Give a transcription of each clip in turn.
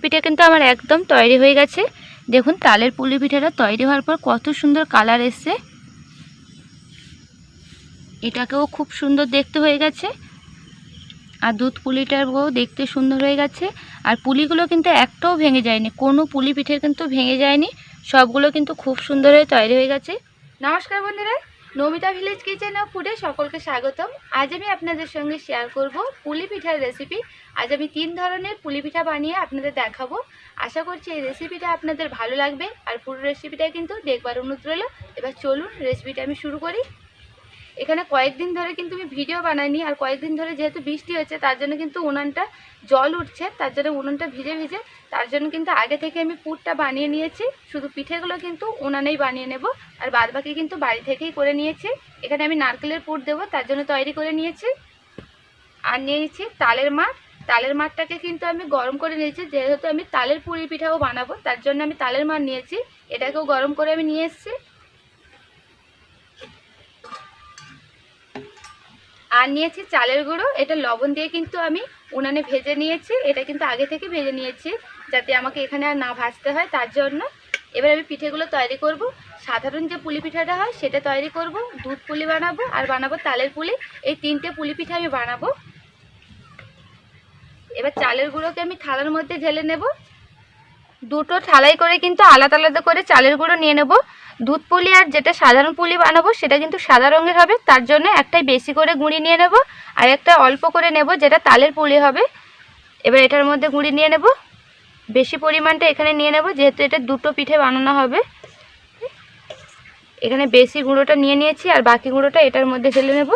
পিঠা কিন্তু আমার একদম তৈরি হয়ে গেছে। দেখুন, তালের পুলি পিঠাটা তৈরি হওয়ার পর কত সুন্দর কালার এসছে। এটাকেও খুব সুন্দর দেখতে হয়ে গেছে। আর দুধ পুলিটারও দেখতে সুন্দর হয়ে গেছে। আর পুলিগুলো কিন্তু একটাও ভেঙে যায়নি, কোনো পুলি পিঠে কিন্তু ভেঙে যায়নি। সবগুলো কিন্তু খুব সুন্দর হয়ে তৈরি হয়ে গেছে। নমস্কার বন্ধুরা নমিতা ভিলেজ কিচেন অফ ফুডে সকলকে স্বাগতম। আজ আমি আপনাদের সঙ্গে শেয়ার করব পুলি পিঠার রেসিপি আজ আমি তিন ধরনের পুলি পিঠা বানিয়ে আপনাদের দেখাবো। আশা করছি এই রেসিপিটা আপনাদের ভালো লাগবে। আর পুরো রেসিপিটা কিন্তু দেখবার অনুরোধ রইল। এবার চলুন রেসিপিটা আমি শুরু করি। এখানে কয়েকদিন ধরে কিন্তু আমি ভিডিও বানাইনি, আর কয়েকদিন ধরে যেহেতু বৃষ্টি হচ্ছে তার জন্য কিন্তু উনানটা জল উঠছে, তার জন্য উনুনটা ভিজে ভিজে, তার জন্য কিন্তু আগে থেকে আমি পুরটা বানিয়ে নিয়েছি, শুধু পিঠেগুলো কিন্তু উনানেই বানিয়ে নেব, আর বাদ বাকি কিন্তু বাড়ি থেকেই করে নিয়েছি। এখানে আমি নারকেলের পুর দেবো, তার জন্য তৈরি করে নিয়েছি, আর নিয়েছি তালের মাঠ। তালের মাঠটাকে কিন্তু আমি গরম করে নিয়েছি, যেহেতু আমি তালের পুরি পিঠাও বানাবো, তার জন্য আমি তালের মাঠ নিয়েছি, এটাকেও গরম করে আমি নিয়ে এসেছি। আর নিয়েছি চালের গুঁড়ো। এটা লবণ দিয়ে কিন্তু আমি উনানে ভেজে নিয়েছি। এটা কিন্তু আগে থেকে ভেজে নিয়েছি যাতে আমাকে এখানে আর না ভাজতে হয়, তার জন্য। এবার আমি পিঠেগুলো তৈরি করব। সাধারণ যে পুলি পিঠাটা হয়, সেটা তৈরি করব। দুধ পুলি বানাবো আর বানাবো তালের পুলি। এই তিনটে পুলি পিঠা আমি বানাবো। এবার চালের গুঁড়োকে আমি থালার মধ্যে ঢেলে নেব। দুটো থালাই করে কিন্তু আলাদা আলাদা করে চালের গুঁড়ো নিয়ে নেব। দুধ পুলি আর যেটা সাধারণ পুলি বানাবো, সেটা কিন্তু সাদা রঙের হবে। তার জন্য একটাই বেশি করে গুঁড়ি নিয়ে নেব আর একটা অল্প করে নেব যেটা তালের পুলি হবে। এবার এটার মধ্যে গুঁড়ি নিয়ে নেব। বেশি পরিমাণটা এখানে নিয়ে নেব, যেহেতু এটা দুটো পিঠে বানানো হবে। এখানে বেশি গুঁড়োটা নিয়ে নিয়েছি আর বাকি গুঁড়োটা এটার মধ্যে ফেলে নেব।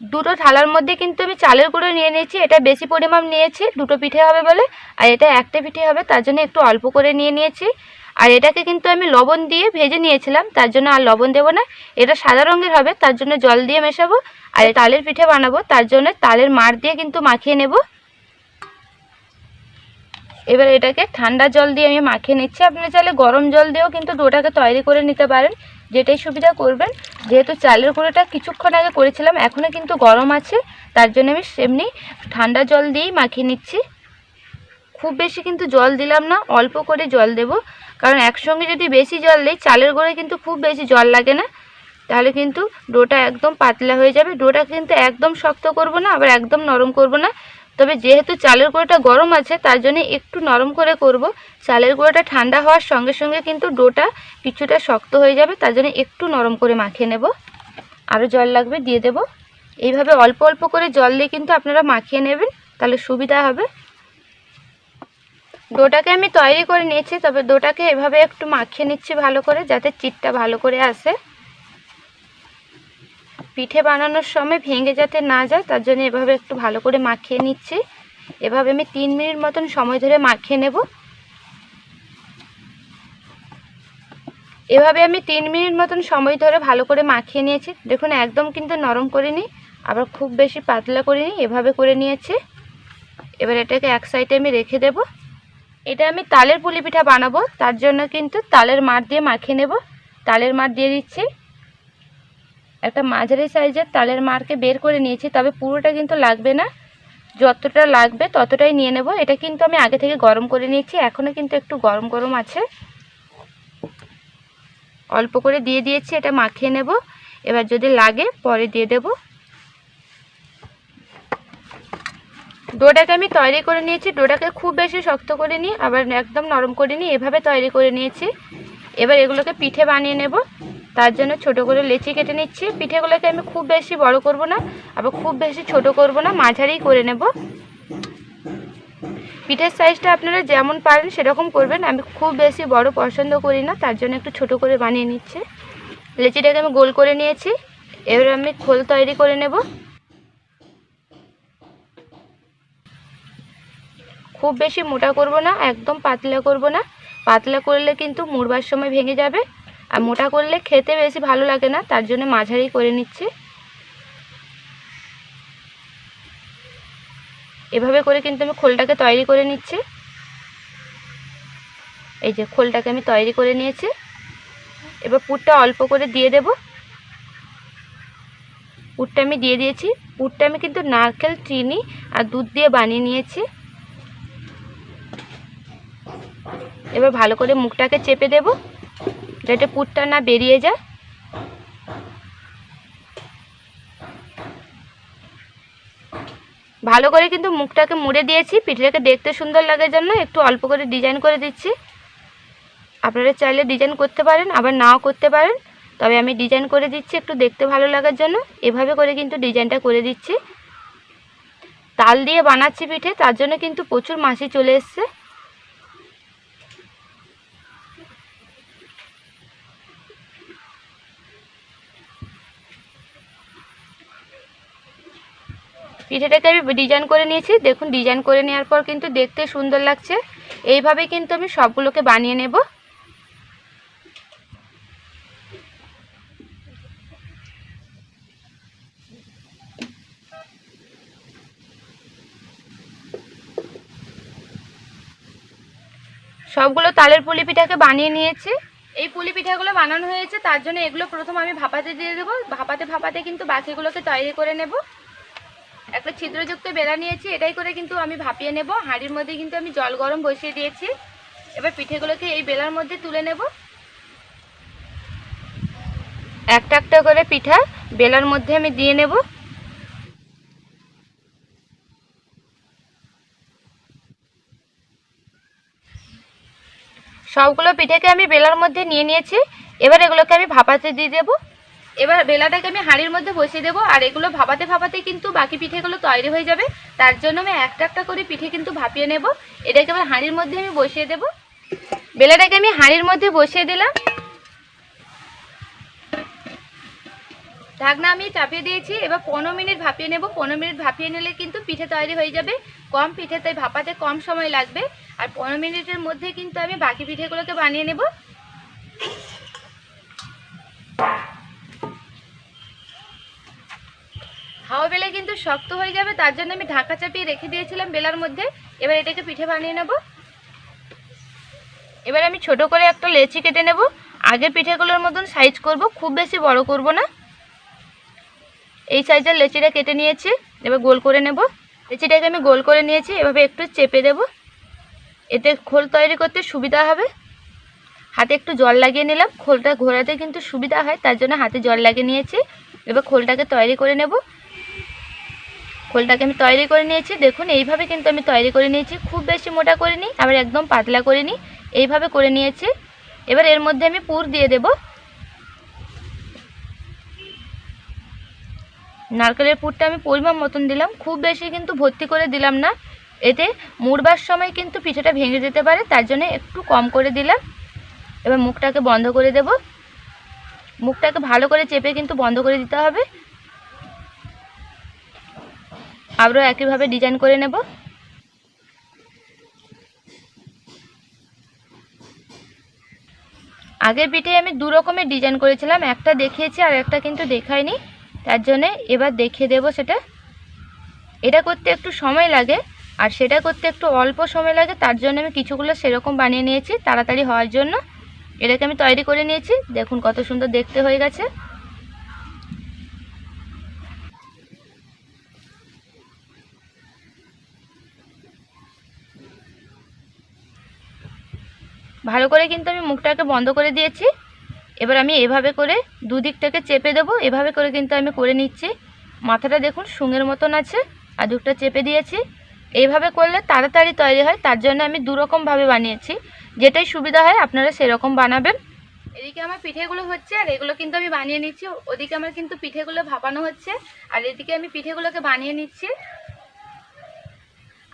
দুটো থালার মধ্যে কিন্তু আমি চালের গুঁড়ো নিয়ে নিয়েছি, এটা বেশি পরিমাণ নিয়েছি, দুটো পিঠে হবে বলে, আর এটা একটা পিঠে হবে, তার জন্য একটু অল্প করে নিয়ে নিয়েছি। আর এটাকে কিন্তু আমি লবণ দিয়ে ভেজে নিয়েছিলাম, তার জন্য আর লবণ দেবো না, এটা সাদা রঙের হবে, তার জন্য জল দিয়ে মেশাবো, আর তালের পিঠে বানাবো, তার জন্য তালের মার দিয়ে কিন্তু মাখিয়ে নেব। এবার এটাকে ঠান্ডা জল দিয়ে আমি মাখিয়ে নিচ্ছি আপনারা চাইলে গরম জল দিয়েও কিন্তু ডোটাকে তৈরি করে নিতে পারেন। যেটাই সুবিধা করবেন। যেহেতু চালের গুঁড়োটা কিছুক্ষণ আগে করেছিলাম এখনও কিন্তু গরম আছে। তার জন্য আমি সেমনি ঠান্ডা জল দিয়েই মাখিয়ে নিচ্ছি। খুব বেশি কিন্তু জল দিলাম না, অল্প করে জল দেব। কারণ একসঙ্গে যদি বেশি জল দিই, চালের গুঁড়োয় কিন্তু খুব বেশি জল লাগে না। তাহলে কিন্তু ডোটা একদম পাতলা হয়ে যাবে। ডোটা কিন্তু একদম শক্ত করব না, আবার একদম নরম করব না। তবে যেহেতু চালের গুঁড়োটা গরম আছে, তার জন্য একটু নরম করে করব। চালের গুঁড়োটা ঠান্ডা হওয়ার সঙ্গে সঙ্গে কিন্তু ডোটা কিছুটা শক্ত হয়ে যাবে, তার জন্য একটু নরম করে মাখিয়ে নেব। আরও জল লাগবে, দিয়ে দেব। এইভাবে অল্প অল্প করে জল দিয়ে কিন্তু আপনারা মাখিয়ে নেবেন, তাহলে সুবিধা হবে। ডোটাকে আমি তৈরি করে নিয়েছি, তবে ডোটাকে এভাবে একটু মাখিয়ে নিচ্ছি ভালো করে, যাতে চিটটা ভালো করে আসে। পিঠে বানানোর সময় ভেঙে যাতে না যায়, তার জন্য এভাবে একটু ভালো করে মাখিয়ে নিচ্ছি। এভাবে আমি তিন মিনিট মতন সময় ধরে মাখিয়ে নেব। এভাবে আমি তিন মিনিট মতন সময় ধরে ভালো করে মাখিয়ে নিয়েছি। দেখুন, একদম কিন্তু নরম করিনি, আবার খুব বেশি পাতলা করিনি, এভাবে করে নিয়েছি। এবার এটাকে এক সাইডে আমি রেখে দেব। এটা আমি তালের পুলি পিঠা বানাবো, তার জন্য কিন্তু তালের মাঠ দিয়ে মাখিয়ে নেব। তালের মাঠ দিয়ে দিচ্ছি। একটা মাঝারি সাইজের তালের মারকে বের করে নিয়েছি, তবে পুরোটা কিন্তু লাগবে না। যতটা লাগবে ততটাই নিয়ে নেব। এটা কিন্তু আমি আগে থেকে গরম করে নিয়েছি এখনও কিন্তু একটু গরম গরম আছে। অল্প করে দিয়ে দিয়েছি, এটা মাখিয়ে নেব। এবার যদি লাগে পরে দিয়ে দেব। ডোটাকে আমি তৈরি করে নিয়েছি, ডোটাকে খুব বেশি শক্ত করে নিই আবার একদম নরম করে নিই এভাবে তৈরি করে নিয়েছি। এবার এগুলোকে পিঠে বানিয়ে নেব। তার জন্য ছোট করে লেচি কেটে নিচ্ছি। পিঠেগুলোকে আমি খুব বেশি বড় করব না, আবার খুব বেশি ছোট করব না, মাঝারি করে নেব। পিঠের সাইজটা আপনারা যেমন পারেন সেরকম করবেন, আমি খুব বেশি বড় পছন্দ করি না, তার জন্য একটু ছোট করে বানিয়ে নিচ্ছি। লেচিটাকে আমি গোল করে নিয়েছি, এবার আমি খোল তৈরি করে নেব। খুব বেশি মোটা করব না, একদম পাতলা করব না। পাতলা করলে কিন্তু মুড়বার সময় ভেঙে যাবে। আর মোটা করলে খেতে বেশি ভালো লাগে না, তার জন্য মাঝারি করে নিচ্ছি। এভাবে করে কিন্তু আমি খোলটাকে তৈরি করে নিচ্ছি। এই যে খোলটাকে আমি তৈরি করে নিয়েছি। এবার পুরটা অল্প করে দিয়ে দেব। পুরটা আমি দিয়ে দিয়েছি। পুরটা আমি কিন্তু নারকেল, চিনি আর দুধ দিয়ে বানিয়ে নিয়েছি। এবার ভালো করে মুখটাকে চেপে দেব। যাতে পুরটা না বেরিয়ে যায়। ভালো করে কিন্তু মুখটাকে মুড়ে দিয়েছি, পিঠেটাকে দেখতে সুন্দর লাগার জন্য একটু অল্প করে ডিজাইন করে দিচ্ছি। আপনারা চাইলে ডিজাইন করতে পারেন, আবার নাও করতে পারেন, তবে আমি ডিজাইন করে দিচ্ছি একটু দেখতে ভালো লাগার জন্য। এভাবে করে কিন্তু ডিজাইনটা করে দিচ্ছি। তাল দিয়ে বানাচ্ছি পিঠে, তার জন্য কিন্তু প্রচুর মাসি চলে এসছে। পিঠেটাকে আমি ডিজাইন করে নিয়েছি। দেখুন ডিজাইন করে নেওয়ার পর কিন্তু দেখতে সুন্দর লাগছে। এইভাবে কিন্তু আমি সবগুলোকে বানিয়ে নেব। সবগুলো তালের পুলি পিঠাকে বানিয়ে নিয়েছি। এই পুলি পিঠাগুলো বানানো হয়েছে, তার জন্য এগুলো প্রথম আমি ভাপাতে দিয়ে দেবো। ভাপাতে ভাপাতে কিন্তু বাকিগুলোকে তৈরি করে নেব। ছিদ্রযুক্ত বেলা নিয়েছি, এটাই করে কিন্তু আমি ভাপিয়ে নেব। হাঁড়ির মধ্যে কিন্তু আমি জল গরম বসিয়ে দিয়েছি। এবার পিঠেগুলোকে এই বেলার মধ্যে তুলে নেব। একটা একটা করে পিঠা বেলার মধ্যে আমি দিয়ে নেব। সবগুলো পিঠেকে আমি বেলার মধ্যে নিয়ে নিয়েছি। এবার এগুলোকে আমি ভাপাতে দিয়ে দেবো। এবার বেলাটাকে আমি হাঁড়ির মধ্যে বসিয়ে দেবো, আর এগুলো ভাপাতে ভাপাতে কিন্তু বাকি পিঠেগুলো তৈরি হয়ে যাবে। তার জন্য আমি একটা একটা করে পিঠে কিন্তু ভাপিয়ে নেব। এটাকে এবার হাঁড়ির মধ্যে আমি বসিয়ে দেব। বেলাটাকে আমি হাঁড়ির মধ্যে বসিয়ে দিলাম। ঢাকনা আমি চাপিয়ে দিয়েছি। এবার পনেরো মিনিট ভাপিয়ে নেব। পনেরো মিনিট ভাপিয়ে নিলে কিন্তু পিঠে তৈরি হয়ে যাবে। কম পিঠে, তাই ভাপাতে কম সময় লাগবে। আর পনেরো মিনিটের মধ্যে কিন্তু আমি বাকি পিঠেগুলোকে বানিয়ে নেব। হাওয়া বেলে কিন্তু শক্ত হয়ে যাবে, তার জন্য আমি ঢাকা চাপিয়ে রেখে দিয়েছিলাম বেলার মধ্যে। এবার এটাকে পিঠে বানিয়ে নেব। এবার আমি ছোট করে একটা লেচি কেটে নেব। আগের পিঠেগুলোর মতন সাইজ করব, খুব বেশি বড় করব না। এই সাইজের লেচিটা কেটে নিয়েছি, এবার গোল করে নেব। লেচিটাকে আমি গোল করে নিয়েছি, এভাবে একটু চেপে দেব। এতে খোল তৈরি করতে সুবিধা হবে। হাতে একটু জল লাগিয়ে নিলাম। খোলটা ঘোরাতে কিন্তু সুবিধা হয়, তার জন্য হাতে জল লাগিয়ে নিয়েছি। এবার খোলটাকে তৈরি করে নেব। খোলটাকে আমি তৈরি করে নিয়েছি। দেখুন, এইভাবে কিন্তু আমি তৈরি করে নিয়েছি। খুব বেশি মোটা করে নিই আবার একদম পাতলা করে নিই এইভাবে করে নিয়েছি। এবার এর মধ্যে আমি পুর দিয়ে দেব। নারকেলের পুরটা আমি পরিমাণ মতন দিলাম। খুব বেশি কিন্তু ভর্তি করে দিলাম না। এতে মুড়বার সময় কিন্তু পিঠাটা ভেঙে যেতে পারে, তার জন্য একটু কম করে দিলাম। এবার মুখটাকে বন্ধ করে দেব। মুখটাকে ভালো করে চেপে কিন্তু বন্ধ করে দিতে হবে। আবারও একইভাবে ডিজাইন করে নেব। আগের পিঠে আমি দু রকমের ডিজাইন করেছিলাম, একটা দেখিয়েছি আর একটা কিন্তু দেখাইনি। তার জন্যে এবার দেখিয়ে দেব সেটা। এটা করতে একটু সময় লাগে আর সেটা করতে একটু অল্প সময় লাগে, তার জন্য আমি কিছুগুলো সেরকম বানিয়ে নিয়েছি তাড়াতাড়ি হওয়ার জন্য। এটাকে আমি তৈরি করে নিয়েছি, দেখুন কত সুন্দর দেখতে হয়ে গেছে। ভালো করে কিন্তু আমি মুখটাকে বন্ধ করে দিয়েছি। এবার আমি এভাবে করে দুদিকটাকে চেপে দেবো। এভাবে করে কিন্তু আমি করে নিচ্ছি। মাথাটা দেখুন শুঙের মতন আছে আর দুধটা চেপে দিয়েছি। এইভাবে করলে তাড়াতাড়ি তৈরি হয়, তার জন্য আমি দুরকমভাবে বানিয়েছি। যেটাই সুবিধা হয় আপনারা সেরকম বানাবেন। এদিকে আমার পিঠেগুলো হচ্ছে, আর এগুলো কিন্তু আমি বানিয়ে নিচ্ছি। ওদিকে আমার কিন্তু পিঠেগুলো ভাপানো হচ্ছে, আর এদিকে আমি পিঠেগুলোকে বানিয়ে নিচ্ছি।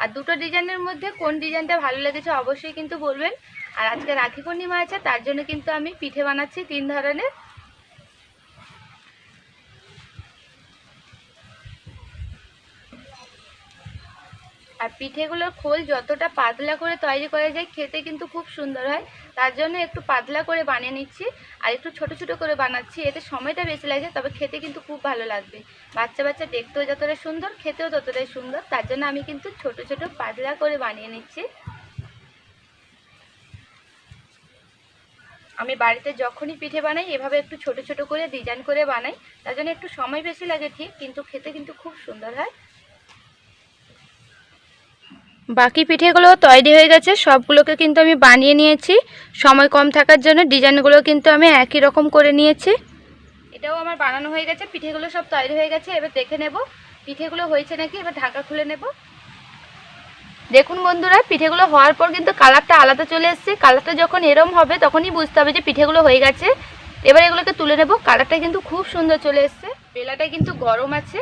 আর দুটো ডিজাইনের মধ্যে কোন ডিজাইনটা ভালো লেগেছে অবশ্যই কিন্তু বলবেন। আর আজকে রাখি পূর্ণিমা আছে, তার জন্য কিন্তু আমি পিঠে বানাচ্ছি তিন ধরনের। আর পিঠেগুলোর খোল যতটা পাতলা করে তৈরি করা যায়, খেতে কিন্তু খুব সুন্দর হয়। তার জন্য একটু পাতলা করে বানিয়ে নিচ্ছি, আর একটু ছোট ছোট করে বানাচ্ছি। এতে সময়টা বেশি লাগে, তবে খেতে কিন্তু খুব ভালো লাগবে। বাচ্চা বাচ্চা দেখতেও যতটা সুন্দর, খেতেও ততটাই সুন্দর। তার জন্য আমি কিন্তু ছোট ছোট পাতলা করে বানিয়ে নিচ্ছি। আমি বাড়িতে যখনই পিঠে বানাই এভাবে একটু ছোট ছোট করে ডিজাইন করে বানাই তার জন্য একটু সময় বেশি লাগে ঠিক কিন্তু খেতে কিন্তু খুব সুন্দর হয়। বাকি পিঠেগুলো তৈরি হয়ে গেছে সবগুলোকে কিন্তু আমি বানিয়ে নিয়েছি। সময় কম থাকার জন্য ডিজাইনগুলো কিন্তু আমি একই রকম করে নিয়েছি। এটাও আমার বানানো হয়ে গেছে পিঠেগুলো সব তৈরি হয়ে গেছে এবার দেখে নেব। পিঠেগুলো হয়েছে নাকি এবার ঢাকা খুলে নেব। দেখুন বন্ধুরা, পিঠেগুলো হওয়ার পর কিন্তু কালারটা আলাদা চলে এসছে। কালারটা যখন এরম হবে, তখনই বুঝতে হবে যে পিঠেগুলো হয়ে গেছে। এবার এগুলোকে তুলে নেব। কালারটা কিন্তু খুব সুন্দর চলে এসছে। বেলাটা কিন্তু গরম আছে।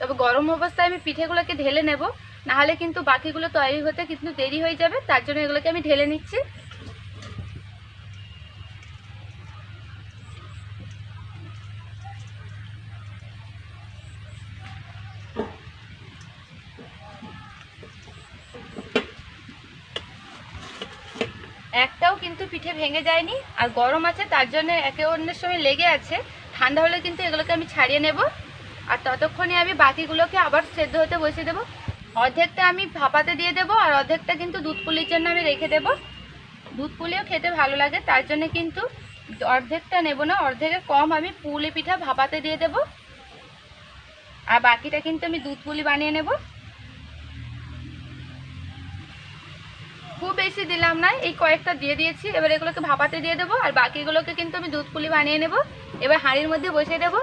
তবে গরম অবস্থায় আমি পিঠেগুলোকে ঢেলে নেব। নাহলে কিন্তু বাকিগুলো তৈরি হতে কিন্তু দেরি হয়ে যাবে। তার জন্য এগুলোকে আমি ঢেলে নিচ্ছি। একটাও কিন্তু পিঠে ভেঙে যায়নি, আর গরম আছে, তার জন্য একে অন্যের সঙ্গে লেগে আছে। ঠান্ডা হলে কিন্তু এগুলোকে আমি ছাড়িয়ে নেব, আর ততক্ষণে আমি বাকিগুলোকে আবার সেদ্ধ হতে বসিয়ে দেবো। অর্ধেকটা আমি ভাপাতে দিয়ে দেবো, আর অর্ধেকটা কিন্তু দুধ পুলির জন্য আমি রেখে দেবো। দুধ পুলিও খেতে ভালো লাগে, তার জন্য কিন্তু অর্ধেকটা নেব না অর্ধেকের কম আমি পুলি পিঠা ভাপাতে দিয়ে দেবো। আর বাকিটা কিন্তু আমি দুধ পুলি বানিয়ে নেব। খুব বেশি দিলাম না, এই কয়েকটা দিয়ে দিয়েছি। এবার এগুলোকে ভাপাতে দিয়ে দেবো, আর বাকিগুলোকে কিন্তু আমি দুধ পুলি বানিয়ে নেব। এবার হাঁড়ির মধ্যে বসিয়ে দেবো।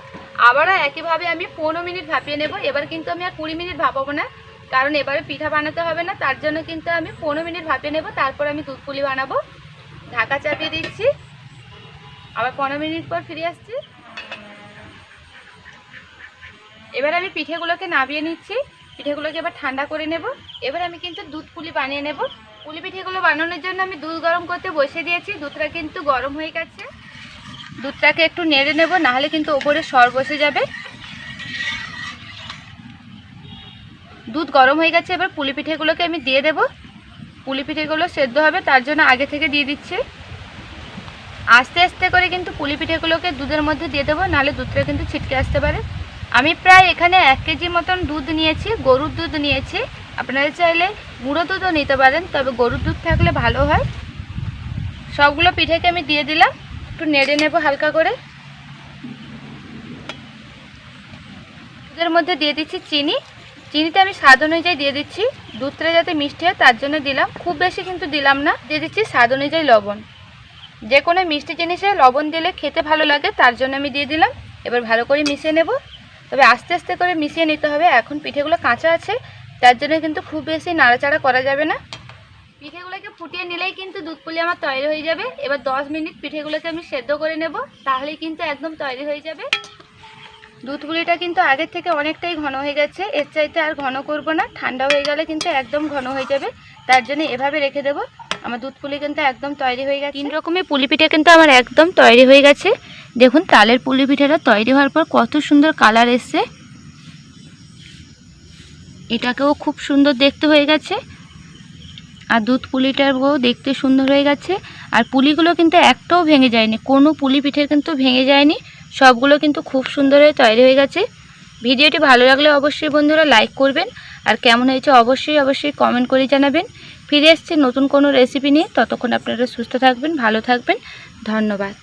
আবারও একইভাবে আমি পনেরো মিনিট ভাপিয়ে নেব। এবার কিন্তু আমি আর কুড়ি মিনিট ভাপাবো না, কারণ এবারে পিঠা বানাতে হবে না, তার জন্য কিন্তু আমি পনেরো মিনিট ভাপিয়ে নেব। তারপর আমি দুধ পুলি বানাবো। ঢাকা চাপিয়ে দিচ্ছি। আবার পনেরো মিনিট পর ফিরে আসছি। এবার আমি পিঠেগুলোকে নামিয়ে নিচ্ছি। পিঠেগুলোকে এবার ঠান্ডা করে নেব। এবার আমি কিন্তু দুধ পুলি বানিয়ে নেব। পুলি পিঠেগুলো বানানোর জন্য আমি দুধ গরম করতে বসে দিয়েছি। দুধটা কিন্তু গরম হয়ে গেছে। দুধটাকে একটু নেড়ে নেব, নাহলে কিন্তু ওপরে সর বসে যাবে। দুধ গরম হয়ে গেছে, এবার পুলি পিঠেগুলোকে আমি দিয়ে দেব। পুলি পিঠেগুলো সেদ্ধ হবে, তার জন্য আগে থেকে দিয়ে দিচ্ছি। আস্তে আস্তে করে কিন্তু পুলি পিঠেগুলোকে দুধের মধ্যে দিয়ে দেবো, নাহলে দুধটা কিন্তু ছিটকে আসতে পারে। আমি প্রায় এখানে এক কেজি মতন দুধ নিয়েছি, গরুর দুধ নিয়েছি। আপনারা চাইলে গুঁড়ো দুধও নিতে পারেন, তবে গরুর দুধ থাকলে ভালো হয়। সবগুলো পিঠেকে আমি দিয়ে দিলাম, একটু নেড়ে নেব হালকা করে। দুধের মধ্যে দিয়ে দিচ্ছি চিনি। চিনিতে আমি স্বাদ অনুযায়ী দিয়ে দিচ্ছি। দুধটা যাতে মিষ্টি হয় তার জন্য দিলাম। খুব বেশি কিন্তু দিলাম না, দিয়ে দিচ্ছি স্বাদ অনুযায়ী লবণ। যে কোনো মিষ্টি জিনিসে লবণ দিলে খেতে ভালো লাগে, তার জন্য আমি দিয়ে দিলাম। এবার ভালো করে মিশিয়ে নেব। তবে আস্তে আস্তে করে মিশিয়ে নিতে হবে। এখন পিঠেগুলো কাঁচা আছে। তার জন্য কিন্তু খুব বেশি নাড়াচাড়া করা যাবে না। পিঠেগুলোকে ফুটিয়ে নিলেই কিন্তু দুধ পুলি আমার তৈরি হয়ে যাবে। এবার দশ মিনিট পিঠেগুলোকে আমি সেদ্ধ করে নেব তাহলেই কিন্তু একদম তৈরি হয়ে যাবে। দুধ পুলিটা কিন্তু আগের থেকে অনেকটাই ঘন হয়ে গেছে এর চাইতে আর ঘন করব না ঠান্ডা হয়ে গেলে কিন্তু একদম ঘন হয়ে যাবে। তার জন্য এভাবে রেখে দেবো আমার দুধ পুলি কিন্তু একদম তৈরি হয়ে গেছে। তিন রকমের পুলি পিঠে কিন্তু আমার একদম তৈরি হয়ে গেছে। দেখুন তালের পুলি পিঠাটা তৈরি হওয়ার পর কত সুন্দর কালার এসছে। এটাকেও খুব সুন্দর দেখতে হয়ে গেছে। আর দুধ পুলিটারও দেখতে সুন্দর হয়ে গেছে। আর পুলিগুলো কিন্তু একটাও ভেঙে যায়নি, কোনো পুলি পিঠের কিন্তু ভেঙে যায়নি। সবগুলো কিন্তু খুব সুন্দর হয়ে তৈরি হয়ে গেছে। ভিডিওটি ভালো লাগলে অবশ্যই বন্ধুরা লাইক করবেন। আর কেমন হয়েছে অবশ্যই অবশ্যই কমেন্ট করে জানাবেন। ফিরে এসছে নতুন কোনো রেসিপি নিয়ে। ততক্ষণ আপনারা সুস্থ থাকবেন, ভালো থাকবেন। ধন্যবাদ।